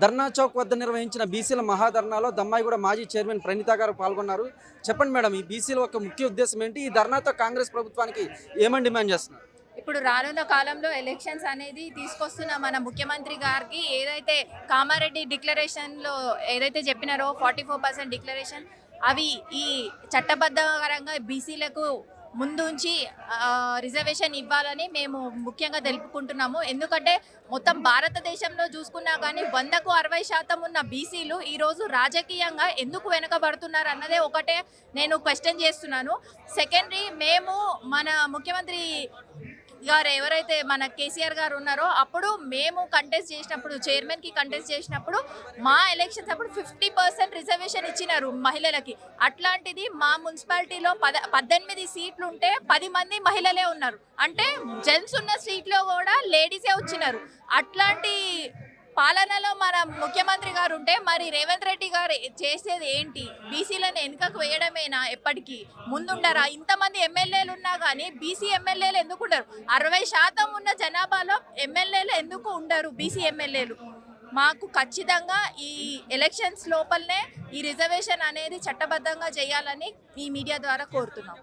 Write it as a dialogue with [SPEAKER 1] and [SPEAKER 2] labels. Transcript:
[SPEAKER 1] ధర్నా చౌక్ వద్ద నిర్వహించిన బీసీల మహాధర్నాలో దమ్మాయిగూడ మాజీ చైర్మన్ ప్రణీత గారు పాల్గొన్నారు. చెప్పండి మేడం ఈ బీసీల యొక్క ముఖ్య ఉద్దేశం ఏంటి? ఈ ధర్నాతో కాంగ్రెస్ ప్రభుత్వానికి ఏమని డిమాండ్ చేస్తున్నారు?
[SPEAKER 2] ఇప్పుడు రానున్న కాలంలో ఎలక్షన్స్ అనేది తీసుకొస్తున్న మన ముఖ్యమంత్రి గారికి ఏదైతే కామారెడ్డి డిక్లరేషన్లో ఏదైతే చెప్పినారో ఫార్టీ ఫోర్ పర్సెంట్ డిక్లరేషన్ అవి ఈ చట్టబద్ధకరంగా బీసీలకు ముందుంచి రిజర్వేషన్ ఇవ్వాలని మేము ముఖ్యంగా తెలుపుకుంటున్నాము. ఎందుకంటే మొత్తం భారతదేశంలో చూసుకున్నా కానీ వందకు అరవై శాతం ఉన్న బీసీలు ఈరోజు రాజకీయంగా ఎందుకు వెనకబడుతున్నారు అన్నదే ఒకటే నేను క్వశ్చన్ చేస్తున్నాను. సెకండరీ మేము మన ముఖ్యమంత్రి గారు ఎవరైతే మన కేసీఆర్ గారు ఉన్నారో అప్పుడు మేము కంటెస్ట్ చేసినప్పుడు చైర్మన్కి కంటెస్ట్ చేసినప్పుడు మా ఎలక్షన్స్ అప్పుడు ఫిఫ్టీ పర్సెంట్ రిజర్వేషన్ ఇచ్చినారు మహిళలకి. అట్లాంటిది మా మున్సిపాలిటీలో పద పద్దెనిమిది సీట్లు ఉంటే పది మంది మహిళలే ఉన్నారు. అంటే జెంట్స్ ఉన్న సీట్లో కూడా లేడీసే వచ్చినారు. అట్లాంటి పాలనలో మన ముఖ్యమంత్రి గారు ఉంటే మరి రేవంత్ రెడ్డి గారు చేసేది ఏంటి? బీసీలను వెనుకకు వేయడమేనా ఎప్పటికీ? ముందుండరా? ఇంతమంది ఎమ్మెల్యేలు ఉన్నా కానీ బీసీ ఎమ్మెల్యేలు ఎందుకు ఉండరు? అరవై శాతం ఉన్న జనాభాలో ఎమ్మెల్యేలు ఎందుకు ఉండరు బీసీ ఎమ్మెల్యేలు? మాకు ఖచ్చితంగా ఈ ఎలక్షన్స్ లోపలనే ఈ రిజర్వేషన్ అనేది చట్టబద్ధంగా చేయాలని ఈ మీడియా ద్వారా కోరుతున్నాం.